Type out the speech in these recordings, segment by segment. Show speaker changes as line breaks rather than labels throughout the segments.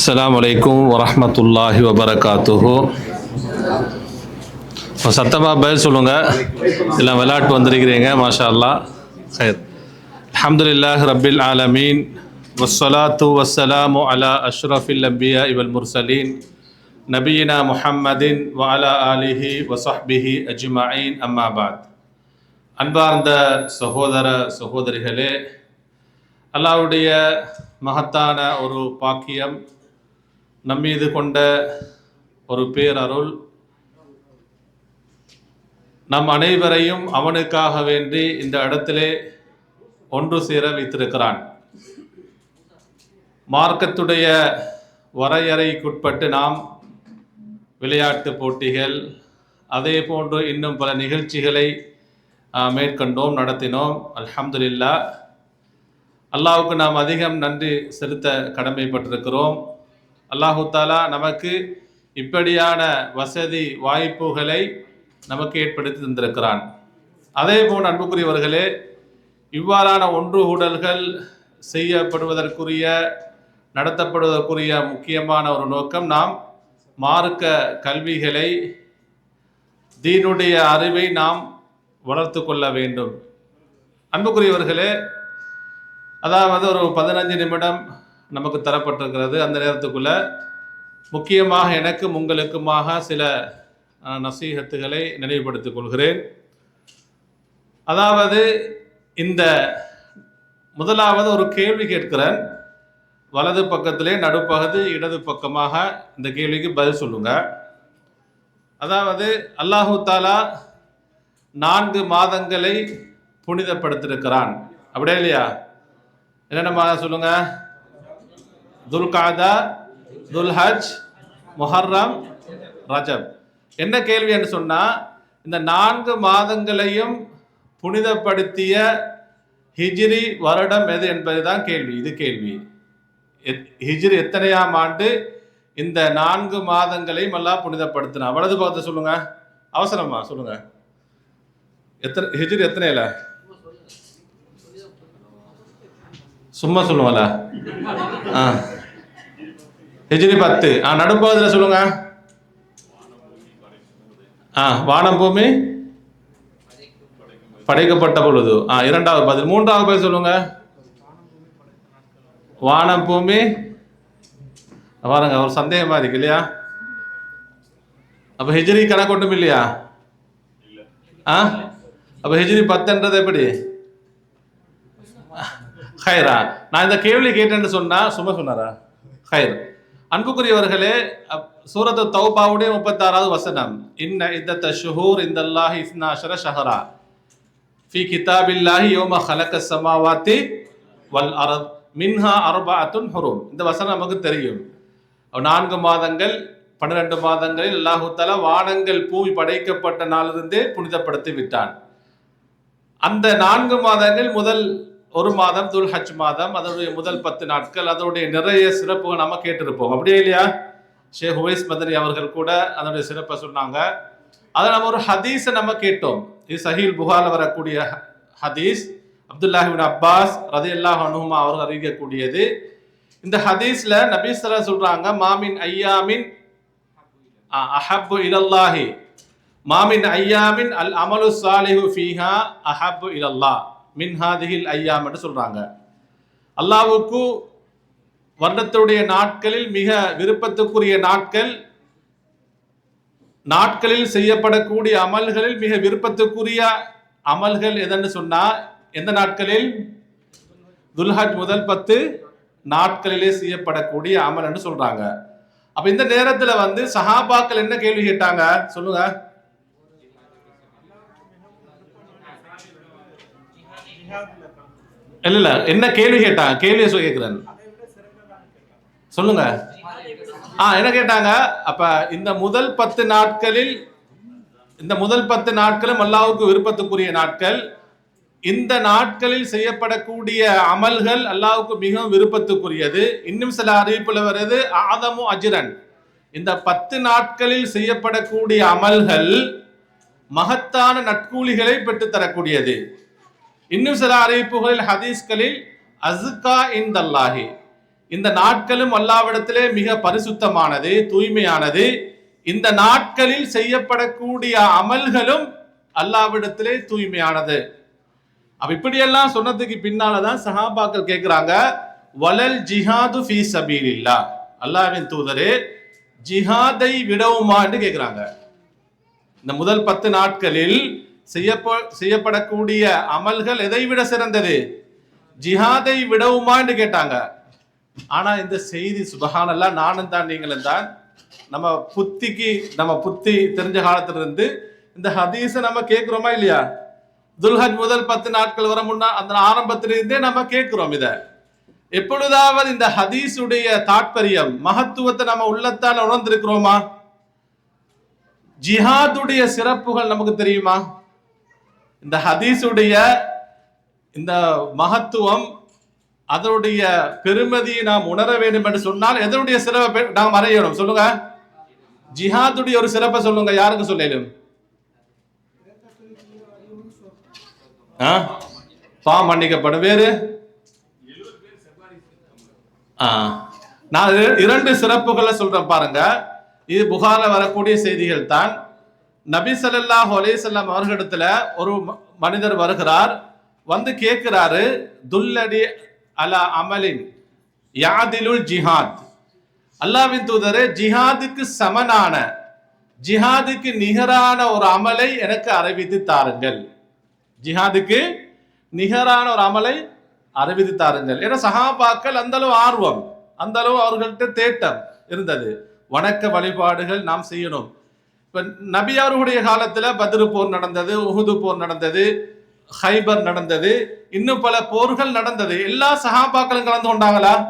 அஸ்ஸலாமு அலைக்கும் வரஹ்மத்துல்லாஹி வபரகாத்துஹு சத்தமாக பதில் சொல்லுங்க எல்லாம் விளையாட்டு வந்திருக்கிறீங்க மாஷா அல்லாஹ் ஹைர் அல்ஹம்துலில்லாஹி ரப்பில் ஆலமீன் வஸ்ஸலாத்து வஸ்ஸலாமு அலா அஷ்ரஃபில் அம்பியா இவல் முர்சலீன் நபியினா முஹம்மதின் வ அலா ஆலிஹி வசஹ்பிஹி அஜ்மஈன் அம்மா பாத் அன்பார்ந்த சகோதர சகோதரிகளே அல்லாஹ்வுடைய மகத்தான ஒரு பாக்கியம் நம்மீது கொண்ட ஒரு பேரருள் நம் அனைவரையும் அவனுக்காக வேண்டி இந்த இடத்திலே ஒன்று சேர வைத்திருக்கிறான். மார்க்கத்துடைய வரையறைக்குட்பட்டு நாம் விளையாட்டு போட்டிகள் அதே போன்று இன்னும் பல நிகழ்ச்சிகளை மேற்கொண்டோம் நடத்தினோம். அல்ஹம்துலில்லா. அல்லாவுக்கு நாம் அதிகம் நன்றி செலுத்த கடமைப்பட்டிருக்கிறோம். அல்லாஹு தாலா நமக்கு இப்படியான வசதி வாய்ப்புகளை நமக்கு ஏற்படுத்தி தந்திருக்கிறான். அதே போல் அன்புக்குரியவர்களே இவ்வாறான ஒன்று கூடல்கள் செய்யப்படுவதற்குரிய நடத்தப்படுவதற்குரிய முக்கியமான ஒரு நோக்கம் நாம் மார்க்க கல்விகளை தீனுடைய அறிவை நாம் வளர்த்து கொள்ள வேண்டும். அன்புக்குரியவர்களே அதாவது ஒரு பதினஞ்சு நிமிடம் நமக்கு தரப்பட்டிருக்கிறது. அந்த நேரத்துக்குள்ள முக்கியமாக எனக்கும் உங்களுக்குமாக சில நசீகத்துகளை நினைவுபடுத்திக் கொள்கிறேன். அதாவது இந்த முதலாவது ஒரு கேள்வி கேட்கிறேன். வலது பக்கத்திலே நடுப்பகுதி இடது பக்கமாக இந்த கேள்விக்கு பதில் சொல்லுங்க. அதாவது அல்லாஹு தாலா நான்கு மாதங்களை புனிதப்படுத்தியிருக்கிறான் அப்படியே இல்லையா? என்னென்ன மாதம் சொல்லுங்கள் துல்காதா துல்ஹஜ் முஹர்ரம் ரஜப். என்ன கேள்வி என்று சொன்னால் இந்த நான்கு மாதங்களையும் புனிதப்படுத்திய ஹிஜ்ரி வருடம் எது என்பது தான் கேள்வி. இது கேள்வி. எத்- ஹிஜ்ரி எத்தனையாம் ஆண்டு இந்த நான்கு மாதங்களையும் எல்லாம் புனிதப்படுத்தினா வலது பக்கத்தை சொல்லுங்க. அவசரமா சொல்லுங்க. எத்தனை ஹிஜ்ரி எத்தனையில? சும்மா சொல்லுங்களா ஆ. ஹெஜ்ரி பத்து. ஆ நடுப்பகுதியில் சொல்லுங்க. ஆ வானம் பூமி படைக்கப்பட்ட பொழுது. ஆ இரண்டாவது பதில். மூன்றாவது பதில் சொல்லுங்க. வானம் பூமி பாருங்க ஒரு சந்தேகமா இருக்கு இல்லையா? அப்ப ஹெஜ்ரி கணக்கு ஒன்றும் இல்லையா? ஆ? அப்ப ஹெஜ்ரி பத்துன்றது எப்படி? ஹைரா. நான் இந்த கேள்வி கேட்டேன்னு சொன்னா சும்மா சொன்னாரா? ஹைர். அன்புக்குரியவர்களே அப்- சூரத்து தௌபாவுடைய முப்பத்தாறாவது வசனம். இன்ன தஷுஹூர் ஷுஹூர் இந்தல்லாஹி இஸ்னாஷர ஷஹரா. ஃபி கிதாபில்லாஹி யோம ஹலக்க சமாவாத்தி வல் அரத் மின்ஹா அர்பாத்துன் ஹுரும். இந்த வசனம் நமக்கு தெரியும். நான்கு மாதங்கள் பன்னிரண்டு மாதங்களில் அல்லாஹு தஆலா வானங்கள் பூமி படைக்கப்பட்ட நாளிலிருந்தே புனிதப்படுத்தி விட்டான். அந்த நான்கு மாதங்கள் முதல் ஒரு மாதம் துல் ஹஜ் மாதம் அதனுடைய முதல் பத்து நாட்கள் அதனுடைய நிறைய சிறப்புகள் நம்ம கேட்டிருப்போம். அப்படியே இல்லையா? ஷேக் ஹுவைஸ் மதனி அவர்கள் கூட அதனுடைய சிறப்பை சொன்னாங்க. அதை நம்ம ஒரு ஹதீஸை நம்ம கேட்டோம். இது சஹீல் புகாரில் வரக்கூடிய ஹதீஸ். அப்துல்லாஹிபின் அப்பாஸ் ரதி அல்லாஹ் அனுமா அவர்கள் அறிவிக்கக்கூடியது. இந்த ஹதீஸ்ல நபி சொல்றாங்க மாமின் ஐயாமின் அஹப்பு இலல்லாஹி. மாமின் ஐயாமின் அல் அமலு சாலிஹு ஃபீஹா அஹப்பு இலல்லா மின்ஹாதிகில் ஐயாம் என்று சொல்றாங்க. அல்லாவுக்கு வருடத்துடைய நாட்களில் மிக விருப்பத்துக்குரிய நாட்கள் நாட்களில் செய்யப்படக்கூடிய அமல்களில் மிக விருப்பத்துக்குரிய அமல்கள் எதன்னு சொன்னா எந்த நாட்களில்? துல்ஹஜ் முதல் பத்து நாட்களிலே செய்யப்படக்கூடிய அமல் என்று சொல்றாங்க. அப்ப இந்த நேரத்துல வந்து சஹாபாக்கள் என்ன கேள்வி கேட்டாங்க? சொல்லுங்க. இல்ல இல்ல. என்ன கேள்வி கேட்டாங்க கேள்வியை கேட்கிறேன் சொல்லுங்க. ஆ என்ன கேட்டாங்க? அப்ப இந்த முதல் பத்து நாட்களில் இந்த முதல் பத்து நாட்களும் அல்லாவுக்கு விருப்பத்துக்குரிய நாட்கள். இந்த நாட்களில் செய்யப்படக்கூடிய அமல்கள் அல்லாவுக்கு மிகவும் விருப்பத்துக்குரியது. இன்னும் சில அறிவிப்புல வருது ஆதமு அஜிரன். இந்த பத்து நாட்களில் செய்யப்படக்கூடிய அமல்கள் மகத்தான நட்கூலிகளை பெற்றுத்தரக்கூடியது. இன்னும் சில அறிவிப்புகளில் ஹதீஸ்களில் அஸ்கா இந்தல்லாஹி இந்த நாட்களும் அல்லாவிடத்திலே மிக பரிசுத்தமானது தூய்மையானது. இந்த நாட்களில் செய்யப்படக்கூடிய அமல்களும் அல்லாவிடத்திலே தூய்மையானது. அப்ப இப்படியெல்லாம் சொன்னதுக்கு பின்னாலதான் சஹாபாக்கள் கேட்கிறாங்க வலல் ஜிஹாது ஃபி சபீல் இல்லா அல்லாவின் தூதரே ஜிஹாதை விடவுமான்னு கேட்கிறாங்க இந்த முதல் பத்து நாட்களில் செய்யப்ப செய்யப்படக்கூடிய அமல்கள் எதை விட சிறந்தது? ஜிஹாதை விடவுமான்னு கேட்டாங்க. ஆனா இந்த செய்தி சுபகானெல்லாம் நானும் தான் நீங்களும் தான் நம்ம புத்திக்கு நம்ம புத்தி தெரிஞ்ச காலத்துல இருந்து இந்த ஹதீஸை நம்ம கேட்கிறோமா இல்லையா? துல்ஹஜ் முதல் பத்து நாட்கள் வர முன்னா அந்த ஆரம்பத்திலிருந்தே நம்ம கேட்கிறோம் இதை. எப்பொழுதாவது இந்த ஹதீஸுடைய தாற்பயம் மகத்துவத்தை நம்ம உள்ளத்தால் உணர்ந்திருக்கிறோமா? ஜிஹாதுடைய சிறப்புகள் நமக்கு தெரியுமா? இந்த ஹதீஸுடைய இந்த மகத்துவம் அதனுடைய பெருமதியை நாம் உணர வேண்டும் என்று சொன்னால் எதனுடைய சிறப்பை நாம் அறியணும் சொல்லுங்க. ஜிஹாதுடைய ஒரு சிறப்பை சொல்லுங்க. யாருக்கு சொல்லிடும் ஆ? பாவம் மன்னிக்கப்படும். வேறு? ஆ. நான் இரண்டு சிறப்புகளை சொல்றேன் பாருங்க. இது புகாரில் வரக்கூடிய செய்திகள் தான் நபி ஸல்லல்லாஹு அலைஹி அவர்களிடத்துல ஒரு ம- மனிதர் வருகிறார். வந்து கேட்கிறாரு துல்லடி அலா அமலின் யாதிலுல் ஜிஹாத். அல்லாவின் தூதரே ஜிஹாதுக்கு சமனான ஜிஹாதுக்கு நிகரான ஒரு அமலை எனக்கு அறிவித்து தாருங்கள். ஜிஹாதுக்கு நிகரான ஒரு அமலை அறிவித்து தாருங்கள். ஏன்னா சகாபாக்கள் அந்த அளவு ஆர்வம் அந்த அளவு அவர்கள்ட்ட தேட்டம் இருந்தது. வணக்க வழிபாடுகள் நாம் செய்யணும். இப்ப நபியாருடைய காலத்தில் காலத்துல பத்ரு போர் நடந்தது உஹுது போர் நடந்தது ஹைபர் நடந்தது இன்னும் பல போர்கள் நடந்தது. எல்லா சகாபாக்களும் கலந்து கொண்டாங்களா?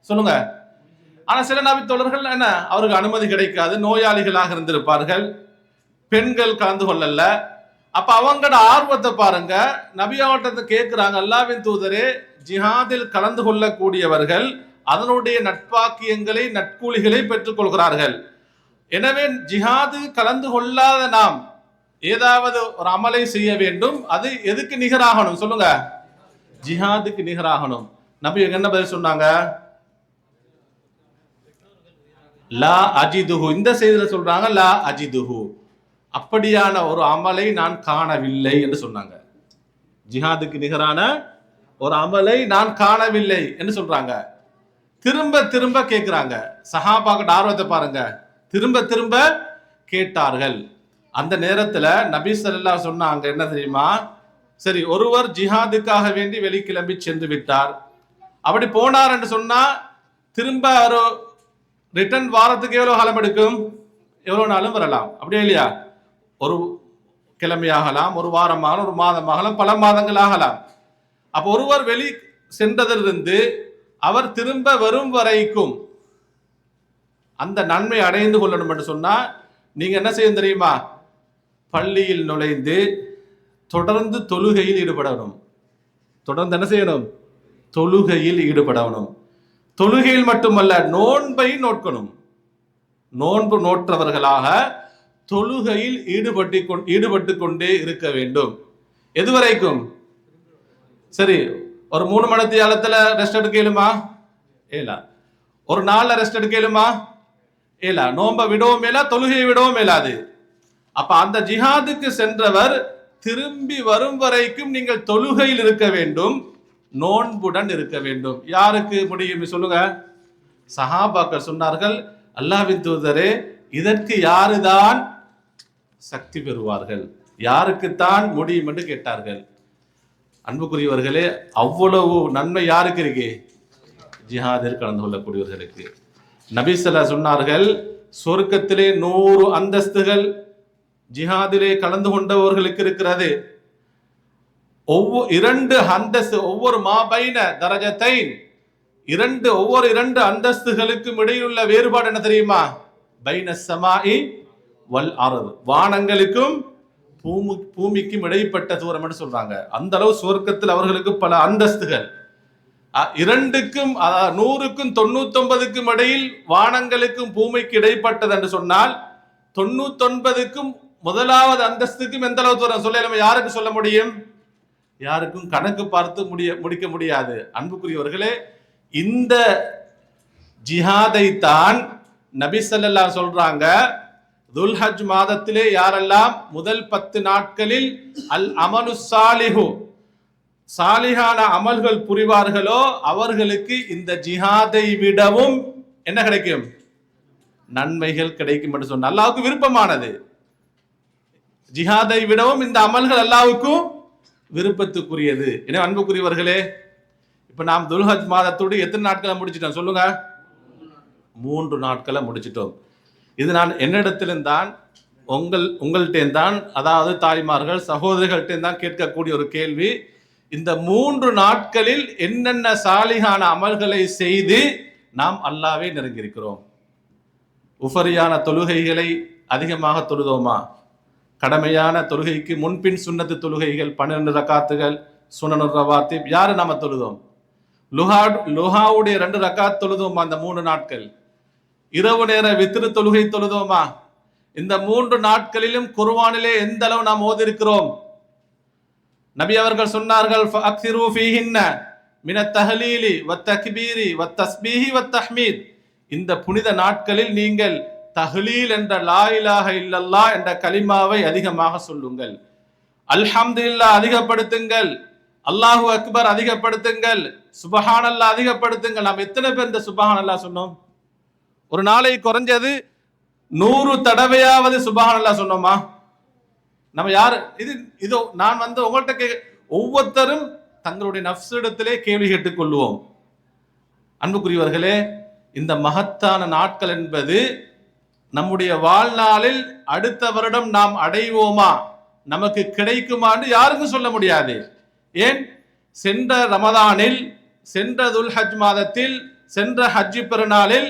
சொல்லுங்க. ஆனா சில நபி தோழர்கள் என்ன? அவருக்கு அனுமதி கிடைக்காது நோயாளிகளாக இருந்திருப்பார்கள். பெண்கள் கலந்து கொள்ளல. அப்ப அவங்களோட ஆர்வத்தை பாருங்க. நபியாவட்டத்தை கேட்கிறாங்க அல்லாவின் தூதரே ஜிஹாதில் கலந்து கொள்ளக்கூடியவர்கள் அதனுடைய நட்பாக்கியங்களை நட்கூலிகளை பெற்றுக்கொள்கிறார்கள். எனவே ஜிஹாது கலந்து கொள்ளாத நாம் ஏதாவது ஒரு அமலை செய்ய வேண்டும். அது எதுக்கு நிகராகணும்? சொல்லுங்க. ஜிஹாதுக்கு நிகராகணும். நபி என்ன பதில் சொன்னாங்க? லா அஜிதுஹு. இந்த செய்தியில சொல்றாங்க லா அஜிதுஹு. அப்படியான ஒரு அமலை நான் காணவில்லை என்று சொன்னாங்க. ஜிஹாதுக்கு நிகரான ஒரு அமலை நான் காணவில்லை என்று சொல்றாங்க. திரும்ப திரும்ப கேட்கிறாங்க சஹாபாக்கிட்ட ஆர்வத்தை பாருங்க. திரும்ப திரும்ப கேட்டார்கள். அந்த நேரத்துல நபி ஸல்லல்லாஹு சொன்னாங்க என்ன தெரியுமா? சரி ஒருவர் ஜிஹாதுக்காக வேண்டி வெளிக்கிளம்பி சென்று விட்டார். அப்படி போனார் என்று சொன்னா திரும்ப ஒரு ரிட்டர்ன் வாரத்துக்கு எவ்வளவு காலம் எடுக்கும்? எவ்வளவு நாளும் வரலாம். அப்படியே இல்லையா? ஒரு கிழமையாகலாம் ஒரு வாரமாகலாம் ஒரு மாதமாகலாம் பல மாதங்கள் ஆகலாம் அப்போ ஒருவர் வெளி சென்றதிலிருந்து அவர் திரும்ப வரும் வரைக்கும் அந்த நன்மை அடைந்து கொள்ளணும் என்று சொன்னால் நீங்கள் என்ன செய்யணும் தெரியுமா? பள்ளியில் நுழைந்து தொடர்ந்து தொழுகையில் ஈடுபடணும். தொடர்ந்து என்ன செய்யணும்? தொழுகையில் ஈடுபடணும். தொழுகையில் மட்டுமல்ல நோன்பை நோட்கணும் நோன்பு நோற்றவர்களாக தொழுகையில் ஈடுபட்டு கொண்- ஈடுபட்டு கொண்டே இருக்க வேண்டும். எதுவரைக்கும் சரி ஒரு மூணு மணி நேரத்துல ரெஸ்ட் எடுக்க இயலுமா? ஏலா ஒரு நாளில் ரெஸ்ட் எடுக்க இயலுமா? ஏலா நோம்ப விடவும் மேலா தொழுகையை விடவும் மேலாது அப்ப அந்த ஜிஹாதுக்கு சென்றவர் திரும்பி வரும் வரைக்கும் நீங்கள் தொழுகையில் இருக்க வேண்டும் நோன்புடன் இருக்க வேண்டும். யாருக்கு முடியும்? சொல்லுங்க. சஹாபாக்கள் சொன்னார்கள் அல்லாவின் தூதரே இதற்கு யாருதான் சக்தி பெறுவார்கள்? யாருக்குத்தான் முடியும்? என்று கேட்டார்கள். அன்புக்குரியவர்களே அவ்வளவு நன்மை யாருக்கு இருக்கு? ஜிஹாதில் கலந்து கொள்ளக்கூடியவர்களுக்கு. நபீசல சொன்னார்கள் சொர்க்கத்திலே நூறு அந்தஸ்துகள் ஜிஹாதிலே கலந்து கொண்டவர்களுக்கு இருக்கிறது. ஒவ்வொரு இரண்டு அந்தஸ்து ஒவ்வொரு மாபைன தரஜத்தை இரண்டு ஒவ்வொரு இரண்டு அந்தஸ்துகளுக்கும் இடையிலுள்ள வேறுபாடு என்ன தெரியுமா? பைன சமாயி வல் அரது. வானங்களுக்கும் பூமி பூமிக்கும் இடைப்பட்ட தூரம் என்று சொல்றாங்க. அந்த அளவு சுவர்க்கத்தில் அவர்களுக்கு பல அந்தஸ்துகள். இரண்டுக்கும் அதாவது நூறுக்கும் தொண்ணூத்தொன்பதுக்கும் இடையில் வானங்களுக்கும் பூமிக்கு இடைப்பட்டது என்று சொன்னால் தொண்ணூத்தொன்பதுக்கும் முதலாவது அந்தஸ்துக்கும் எந்த அளவு தூரம் சொல்ல நம்ம யாருக்கு சொல்ல முடியும்? யாருக்கும் கணக்கு பார்த்து முடிய முடிக்க முடியாது. அன்புக்குரியவர்களே இந்த ஜிஹாதை தான் நபி சொல்றாங்க துல்ஹஜ் மாதத்திலே யாரெல்லாம் முதல் பத்து நாட்களில் அல் அமனு சாலிஹு சாலிகான அமல்கள் புரிவார்களோ அவர்களுக்கு இந்த ஜிஹாதை விடவும் என்ன கிடைக்கும்? நன்மைகள் கிடைக்கும் என்று சொன்ன அல்லாவுக்கு விருப்பமானது. ஜிஹாதை விடவும் இந்த அமல்கள் அல்லாவுக்கும் விருப்பத்துக்குரியது. எனவே அன்புக்குரியவர்களே இப்ப நாம் துல்ஹஜ் மாதத்தோடு எத்தனை நாட்களை முடிச்சிட்டோம் சொல்லுங்க? மூன்று நாட்களை முடிச்சிட்டோம். இது நான் என்னிடத்திலும் தான் உங்கள் உங்கள்கிட்டேந்தான் அதாவது தாய்மார்கள் சகோதரிகள்கிட்ட தான் கேட்கக்கூடிய ஒரு கேள்வி. இந்த மூன்று நாட்களில் என்னென்ன சாலிகான அமல்களை செய்து நாம் அல்லாவே நெருங்கியிருக்கிறோம். உஃபரியான தொழுகைகளை அதிகமாக தொழுதோமா? கடமையான தொழுகைக்கு முன்பின் சுன்னத்து தொழுகைகள் பன்னிரண்டு ரக்காத்துகள் சுனனு ரவாத்திப் யாரு நாம தொழுதோம்? லுஹா லுஹாவுடைய ரெண்டு ரக்காத் தொழுதோமா அந்த மூணு நாட்கள்? இரவு நேர வித்திரு தொழுகை தொழுதோமா? இந்த மூன்று நாட்களிலும் குர்வானிலே எந்த அளவு நாம் ஓதிருக்கிறோம்? நபி அவர்கள் சொன்னார்கள் ஃபஅக்ஸிரு ஃபீஹின்ன மின தஹலீலி வத்தக்பீரி வத்தஸ்பீஹி வத்தஹ்மீத் இந்த புனித நாட்களில் நீங்கள் தஹ்லீல் என்ற லா இலாக இல்லல்லா என்ற கலிமாவை அதிகமாக சொல்லுங்கள். அல்ஹம்து இல்லா அதிகப்படுத்துங்கள். அல்லாஹு அக்பர் அதிகப்படுத்துங்கள். சுபஹானல்லாஹ் அதிகப்படுத்துங்கள். நாம் எத்தனை பேர் இந்த சுபஹானல்லாஹ் சொன்னோம்? ஒரு நாளை குறைஞ்சது நூறு தடவையாவது சுபஹானல்லாஹ் சொன்னோமா? நம்ம யார்? இது இதோ நான் வந்து உங்கள்கிட்ட கே ஒவ்வொருத்தரும் தங்களுடைய நப்சிடத்திலே கேள்வி கேட்டுக் கொள்வோம் அன்புக்குரியவர்களே இந்த மகத்தான நாட்கள் என்பது நம்முடைய வாழ்நாளில் அடுத்த வருடம் நாம் அடைவோமா? நமக்கு கிடைக்குமான்னு யாருக்கும் சொல்ல முடியாது. ஏன்? சென்ற ரமதானில் சென்ற துல்ஹஜ் மாதத்தில் சென்ற ஹஜ்ஜி பெருநாளில்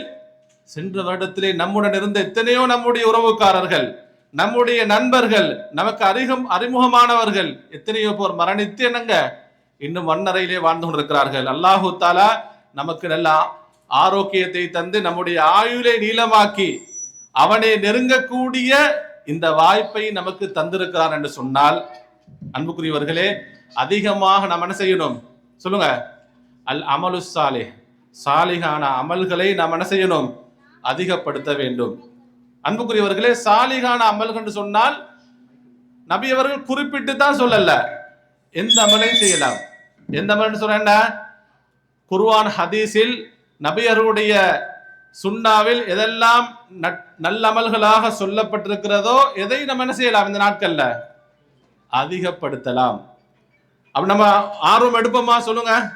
சென்ற வருடத்திலே நம்முடன் இருந்த எத்தனையோ நம்முடைய உறவுக்காரர்கள் நம்முடைய நண்பர்கள் நமக்கு அறிகம் அறிமுகமானவர்கள் எத்தனையோ போர் மரணித்து என்னங்க? இன்னும் மண்ணறையிலே வாழ்ந்து கொண்டிருக்கிறார்கள். அல்லாஹு தாலா நமக்கு நல்ல ஆரோக்கியத்தை தந்து நம்முடைய ஆயுளை நீளமாக்கி அவனை நெருங்கக்கூடிய இந்த வாய்ப்பை நமக்கு தந்திருக்கிறான் என்று சொன்னால் அன்புக்குரியவர்களே அதிகமாக நாம் என்ன செய்யணும்? சொல்லுங்க. அல் அமலு சாலே சாலிகான அமல்களை நாம் என்ன செய்யணும்? அதிகப்படுத்த வேண்டும். அன்புக்குரியவர்களே சாலிகான அமல் என்று சொன்னால் நபி அவர்கள் குறிப்பிட்டு தான் சொல்லல. எந்த அமலையும் செய்யலாம். எந்த அமல்னு சொன்னா குர்வான் ஹதீஸில் நபியருடைய சுண்ணாவில் எதெல்லாம் நட்- நல்லமல்களாக சொல்லப்பட்டிருக்கிறதோ எதை நம்ம என்ன செய்யலாம் இந்த நாட்கள்ல? அதிகப்படுத்தலாம். அப்ப நம்ம ஆர்வம் எடுப்போமா? சொல்லுங்க.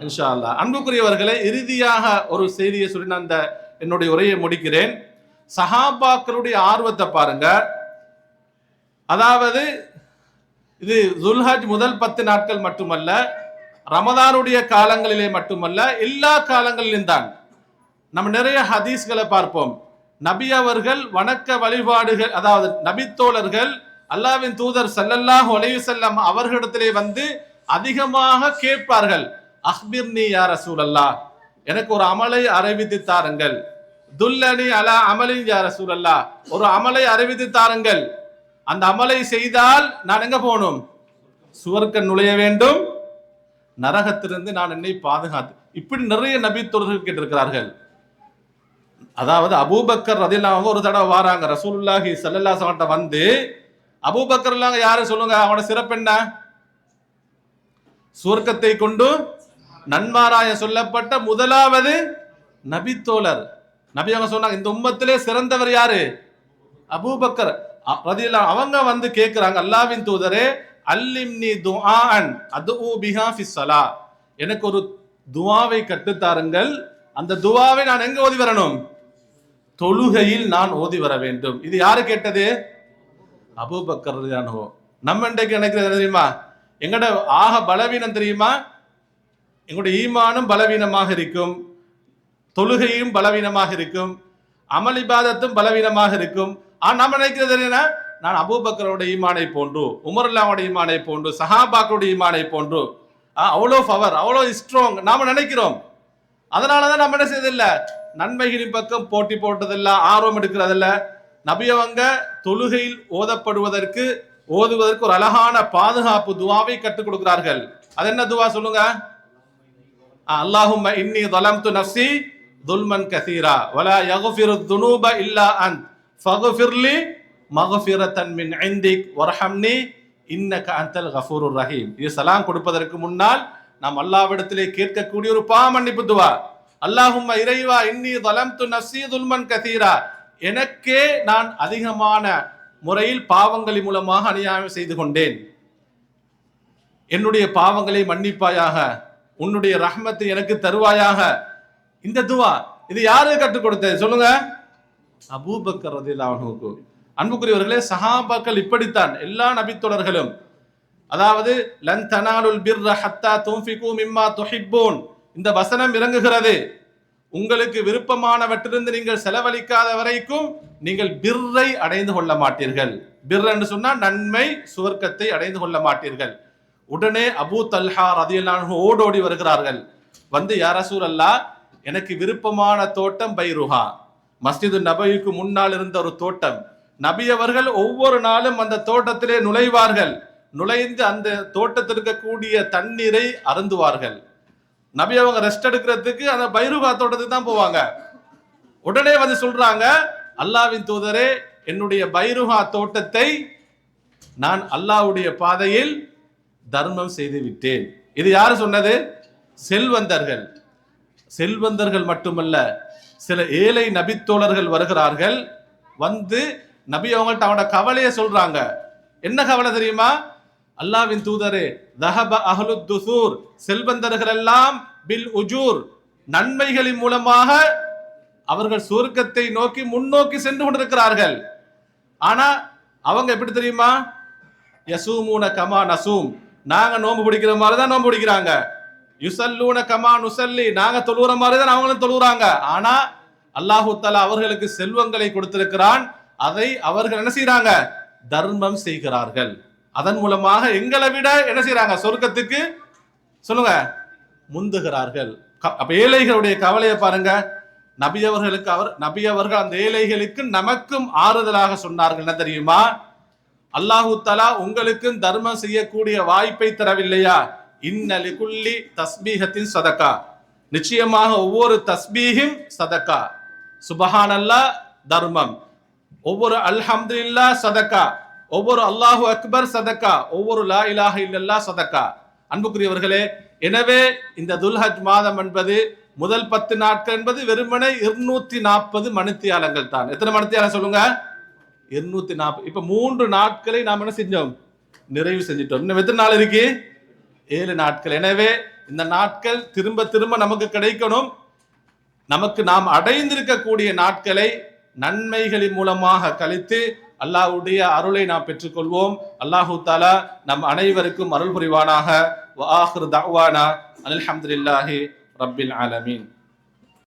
இன்ஷா அல்லா அன்புக்குரியவர்களே இறுதியாக ஒரு செய்தியை சொல்லி நான் அந்த என்னுடைய உரையை முடிக்கிறேன். சஹாபாக்களுடைய ஆர்வத்தை பாருங்க. அதாவது இது துல்ஹஜ் முதல் பத்து நாட்கள் மட்டுமல்ல ரமதானுடைய காலங்களிலே மட்டுமல்ல எல்லா காலங்களிலும் தான். நம்ம நிறைய ஹதீஸ்களை பார்ப்போம். நபி அவர்கள் வணக்க வழிபாடுகள் அதாவது நபித்தோழர்கள் அல்லாவின் தூதர் செல்லல்லாஹ் அலைஹி செல்லம் அவர்களிடத்திலே வந்து அதிகமாக கேட்பார்கள். அஹ்பிர்னி யா ரசூலல்லாஹ். எனக்கு ஒரு அமலை அறிவித்து தாருங்கள். துல்லனி அலா அமலின் யார சூழல்லா ஒரு அமலை அறிவித்து தாருங்கள். அந்த அமலை செய்தால் நான் எங்க போகணும்? சுவர்க்க நுழைய வேண்டும். நரகத்திலிருந்து நான் என்னை பாதுகாத்து. இப்படி நிறைய நபித்தோழர்கள் கேட்டிருக்கிறார்கள். அதாவது அபூபக்கர் ரதில்லாங்க ஒரு தடவை வாராங்க. ரசூலுல்லாஹி சல்லல்லா அலைஹி வந்து அபூபக்கர் எல்லாம் யாரு சொல்லுங்க? அவனோட சிறப்பு என்ன? சுவர்க்கத்தை கொண்டு நன்மாராய சொல்லப்பட்ட முதலாவது நபித்தோழர். நபி அவங்க சொன்னாங்க இந்த உம்மத்திலே சிறந்தவர் யாரு? அபூபக்கர். அ- அவங்க வந்து கேட்குறாங்க அல்லாவின் தூதரே அல்லிம்னி துஆன் அது பிஹா ஃபிஸ் எனக்கு ஒரு துவாவை கற்றுத்தாருங்கள் அந்த துவாவை நான் எங்க ஓதி வரணும்? தொழுகையில் நான் ஓதி வர வேண்டும். இது யாரு கேட்டது? அபூபக்கர் ரலியல்லாஹு நம்ம இன்றைக்கு நினைக்கிறது தெரியுமா? எங்கட ஆக பலவீனம் தெரியுமா? எங்களுடைய ஈமானும் பலவீனமாக இருக்கும். தொழுகையும் பலவீனமாக இருக்கும். அமளிபாதத்தும் பலவீனமாக இருக்கும். ஆனால் நம்ம நினைக்கிறது என்ன நான் அபூபக்கரோட ஈமானை போன்று உமர்லாவோட ஈமானை போன்று சஹாபாக்களோட ஈமானை போன்று அவ்வளோ பவர் அவ்வளோ ஸ்ட்ராங் நாம் நினைக்கிறோம். அதனாலதான் நம்ம என்ன செய்யறதில்ல? நன்மைகளின் பக்கம் போட்டி போட்டதில்ல ஆர்வம் எடுக்கிறதில்ல. நபியவங்க தொழுகையில் ஓதப்படுவதற்கு ஓதுவதற்கு ஒரு அழகான பாதுகாப்பு துவாவை கற்றுக் கொடுக்கிறார்கள். அது என்ன துவா சொல்லுங்க? அல்லாஹும் இன்னி தலம்து நஃப்சி துல்மன் கசீரா. வலா யகுஃபிரு துனூப இல்லா அன் ஃபகுஃபிர்லி மகுஃபிரத்தன் மின் ஐந்திக் வர்ஹம்னி இன்னக அந்தல் கஃபூரு ரஹீம். இது சலாம் கொடுப்பதற்கு முன்னால் நாம் அல்லாவிடத்திலே கேட்கக்கூடிய ஒரு பாமன்னிப்பு துவா. அல்லாஹும் இறைவா இன்னி தலம் து நஃப்ஸி துல்மன் கசீரா. எனக்கே நான் அதிகமான முறையில் பாவங்களின் மூலமாக அநியாயம் செய்து கொண்டேன். என்னுடைய பாவங்களை மன்னிப்பாயாக உன்னுடைய ரஹ்மத்தை எனக்கு தருவாயாக இந்த துவா இது யாரு கற்றுக் கொடுத்தது? சொல்லுங்க. அபூபக்கர் ரதியல்லாஹுக்கு அன்புக்குரியவர்களே சஹாபாக்கள் இப்படித்தான் எல்லா நபித்தொடர்களும் அதாவது லன் தனாலுல் பிர்ர ஹத்தா துன்ஃபிகு மிம்மா துஹிப்பூன். இந்த வசனம் இறங்குகிறது உங்களுக்கு விருப்பமானவற்றிலிருந்து நீங்கள் செலவழிக்காத வரைக்கும் நீங்கள் பிர்ரை அடைந்து கொள்ள மாட்டீர்கள். பிர் என்று சொன்னால் நன்மை சுவர்க்கத்தை அடைந்து கொள்ள மாட்டீர்கள். உடனே அபு தல்ஹா ரதியல்லாஹு ஓடோடி வருகிறார்கள். வந்து யார் ரசூல் அல்லாஹ் எனக்கு விருப்பமான தோட்டம் பைருஹா. மஸ்ஜிது நபிக்கு முன்னால் இருந்த ஒரு தோட்டம். நபி அவர்கள் ஒவ்வொரு நாளும் அந்த தோட்டத்திலே நுழைவார்கள். நுழைந்து அந்த தோட்டத்தில் இருக்கக்கூடிய தண்ணீரை அருந்துவார்கள். நபி அவங்க ரெஸ்ட் எடுக்கிறதுக்கு அந்த பைருகா தோட்டத்துக்கு தான் போவாங்க. உடனே வந்து சொல்றாங்க அல்லாவின் தூதரே என்னுடைய பைருகா தோட்டத்தை நான் அல்லாஹ்வுடைய பாதையில் தர்மம் செய்து விட்டேன் இது யாரு சொன்னது? செல்வந்தர்கள். செல்வந்தர்கள் மட்டுமல்ல சில ஏழை நபித்தோழர்கள் வருகிறார்கள். வந்து நபி அவங்கள்ட்ட அவனோட கவலையை சொல்றாங்க. என்ன கவலை தெரியுமா? அல்லாவின் தூதரே தஹப அஹ்லு துசூர் செல்வந்தர்கள் எல்லாம் பில் உஜூர் நன்மைகளின் மூலமாக அவர்கள் சுருக்கத்தை நோக்கி முன்னோக்கி சென்று கொண்டிருக்கிறார்கள். ஆனா அவங்க எப்படி தெரியுமா? யசூமூன கமா நசூம். நாங்க நோன்பு பிடிக்கிற மாதிரி தான் நோன்பு பிடிக்கிறாங்க. யுசல்லூன கமா நுசல்லி. நாங்க தொழுகிற மாதிரி தான் அவங்களும் தொழுகிறாங்க ஆனா அல்லாஹு தஆலா அவர்களுக்கு செல்வங்களை கொடுத்திருக்கிறான். அதை அவர்கள் என்ன செய்யறாங்க தர்மம் செய்கிறார்கள். அதன் மூலமாக எங்களை விட என்ன செய்யறாங்க சொர்க்கத்துக்கு சொல்லுங்க முந்துகிறார்கள். க- அப்ப ஏழைகளுடைய கவலையை பாருங்க. நபி அவர்களுக்கு அவர் நபி அவர்கள் அந்த ஏழைகளுக்கு நமக்கும் ஆறுதலாக சொன்னார்கள். என்ன தெரியுமா? அல்லாஹு தலா உங்களுக்கும் தர்மம் செய்யக்கூடிய வாய்ப்பை தரவில்லையா? இன்னலி குல்லி தஸ்பீகத்தின் சதக்கா. நிச்சயமாக ஒவ்வொரு தஸ்பீஹிம் சதக்கா. சுபஹானல்லா தர்மம். ஒவ்வொரு அல்ஹம்துலில்லா சதக்கா. ஒவ்வொரு அல்லாஹு அக்பர் சதக்கா. ஒவ்வொரு லா இலாஹ இல்லல்லா சதக்கா. அன்புக்குரியவர்களே எனவே இந்த துல்ஹஜ் மாதம் என்பது முதல் பத்து நாட்கள் என்பது வெறுமனே இருநூத்தி நாற்பது மணித்தியாலங்கள் தான். எத்தனை மணித்தியாலம் சொல்லுங்க? இருநூத்தி நாற்பது இப்ப மூன்று நாட்களை நாம் என்ன செஞ்சோம்? நிறைவு செஞ்சிட்டோம். இன்னும் எத்தனை நாள் இருக்கு? ஏழு நாட்கள். எனவே இந்த நாட்கள் திரும்ப திரும்ப நமக்கு கிடைக்கணும். நமக்கு நாம் அடைந்திருக்கக்கூடிய நாட்களை நன்மைகளின் மூலமாக கழித்து அல்லாஹ்வுடைய அருளை நாம் பெற்றுக்கொள்வோம். அல்லாஹு தாலா நம் அனைவருக்கும் அருள் புரிவானாக. வ ஆஹிரு தஅவானா. அல்ஹம்துலில்லாஹி ரப்பில் ஆலமீன்.